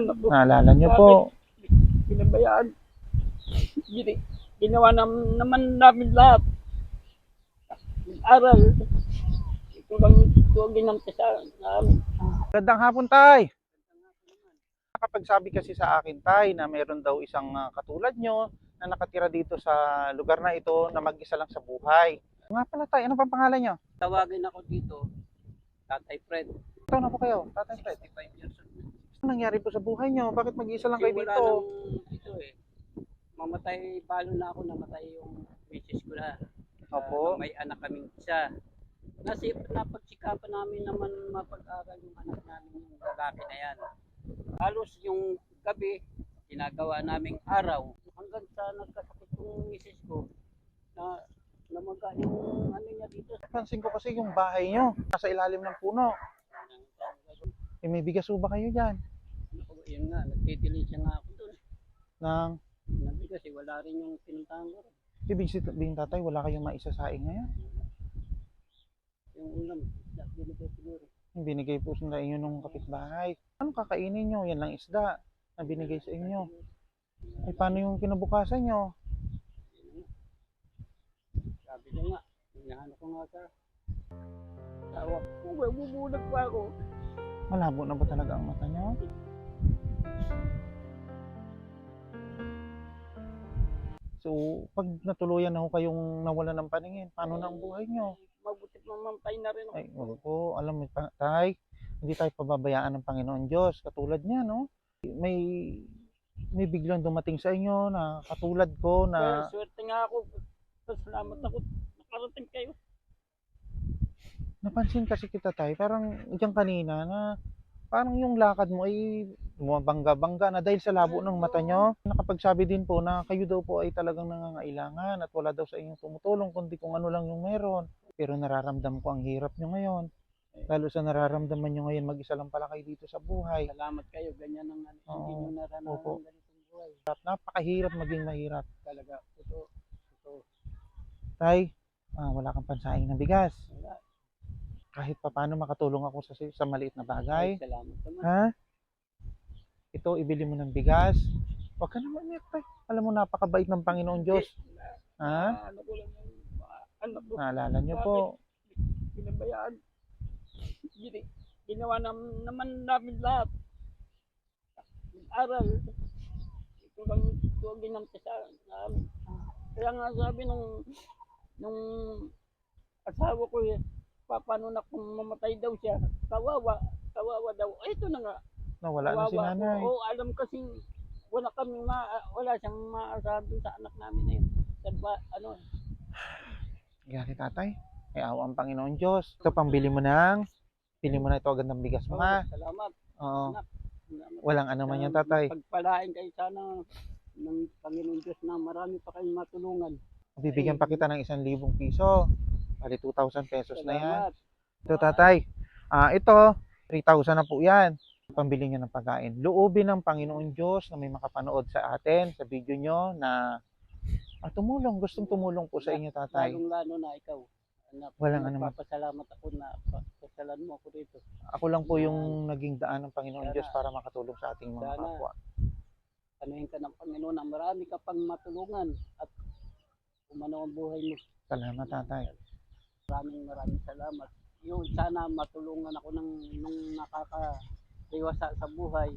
anak ko. Naalala niyo po. Pinabayaan. Ginawa nam, naman namin lahat. Aral. Ito lang ito ang ginampi sa namin. Gandang hapon, Tay. Nakapagsabi kasi sa akin, Tay, na meron daw isang ah, katulad nyo na nakatira dito sa lugar na ito na mag-isa lang sa buhay. Nga pala, Tay, ano pang pangalan nyo? Tawagin ako dito, Tatay Fred. Ito na po kayo, Tatay Fred. 65 years old. Ano nangyari po sa buhay nyo? Bakit mag-isa lang kayo Kasi wala dito? ito eh. Mamatay, palo na ako, namatay yung misis ko na. Ah, Opo. may anak kaming isa. Nasip, napagsikapan namin naman mapag-aral yung anak namin yung lalaki na yan. Halos yung gabi, ginagawa naming araw. Hanggang sa nagkasakit yung misis ko, na namaga yung ano niya dito. Pansin ko kasi yung bahay nyo, nasa ilalim ng puno. Eh, may bigas ba kayo dyan? Naku, Yun nga, nagtitili siya nga ako doon. Nang, Nabi kasi wala rin yung pinuntahan ko. ibig sabihin tatay, wala kayong maisasaing ngayon. Yung ulam, binigay siguro. Yung binigay po sa inyo nung kapitbahay. Ano kakainin nyo? Yan lang isda na binigay sa inyo. Eh, paano yung kinabukasan nyo? Sabi niya nga, hinahanap ko nga sa tawa ko. Bumubulag pa ako. Malabo na ba talaga ang mata nyo? So, pag natuluyan na ho kayong nawala ng paningin, paano na ang buhay nyo? Mabuti mamampay na rin ako. Ay, wag po, alam mo, tay, hindi tayo pababayaan ng Panginoon Diyos. Katulad niya, no? May may biglang dumating sa inyo na katulad ko na swerte nga ako. Salamat ako. Nakarating kayo. Napansin kasi kita tay, parang diyan kanina na parang yung lakad mo ay bumabangga-bangga na dahil sa labo ng mata nyo. Nakapagsabi din po na kayo daw po ay talagang nangangailangan at wala daw sa inyong tumutulong kundi kung ano lang yung meron. Pero nararamdam ko ang hirap nyo ngayon. Lalo sa nararamdaman nyo ngayon, mag-isa lang pala kayo dito sa buhay. Salamat kayo. Ganyan ang ano. Hindi Oo. nyo ang ganitong buhay. Napakahirap maging mahirap. Talaga. Ito. Ito. Tay, ah, wala kang pansaing ng bigas. Wala. Kahit papaano makatulong ako sa, sa maliit na bagay. Ay, salamat naman. Ha? Ito, ibili mo ng bigas. Huwag ka naman umiyak, tay. Alam mo, napakabait ng Panginoon Diyos. Ha? Ah, Ano ko lang yung ah, anak ko. Naalala niyo po. Pinabayaan. Ginawa nam, naman namin lahat. Aral. Ito lang ito ang ginampi sa namin. Kaya nga sabi nung nung asawa ko eh, paano na kung mamatay daw siya, kawawa, kawawa daw. Ay, ito na nga. Nawala na si kawawa nanay. Oo, alam kasi wala kaming ma, wala siyang maasahan dun sa anak namin na yun. Sa ba, ano, Gari tatay. Ay awa ang Panginoon Diyos. Ito, pambili mo ng, pili mo na ito agad ng bigas mo, ha? salamat. Oo. Anak. Salamat. Walang ano man yan, tatay. Pagpalain kayo sana ng Panginoon Diyos na marami pa kayong matulungan. Bibigyan pa kita ng isang libong piso. Bali, 2,000 pesos na yan. Ito, tatay. Ah, ito, 3,000 na po yan. Pambili niyo ng pagkain. Loobin ng Panginoon Diyos na may makapanood sa atin, sa video nyo, na ah, tumulong. Gustong tumulong po sa inyo, tatay. Lalong lalo na ikaw. Anak, Walang ano man. Papasalamat ako na pasalan mo ako dito. Ako lang po yung naging daan ng Panginoon Sana. Diyos para makatulong sa ating mga Sana. kapwa. Kanuhin ka ng Panginoon na marami ka pang matulungan at umano ang buhay mo. Salamat, tatay. Maraming maraming salamat. Yun, sana matulungan ako ng nung nakakariwasa sa buhay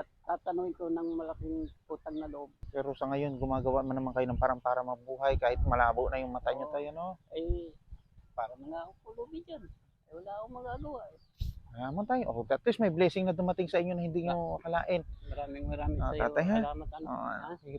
at tatanungin ko ng malaking utang na loob. Pero sa ngayon, gumagawa man naman kayo ng parang para mabuhay kahit malabo na yung mata nyo tayo, no? Eh, para na nga ako pulubi dyan. Eh, wala akong magagawa. Eh. Kaya mo tayo. Oh, at least may blessing na dumating sa inyo na hindi nyo akalain. Maraming maraming Ah, sa iyo. tatay, ha? Salamat ha? sige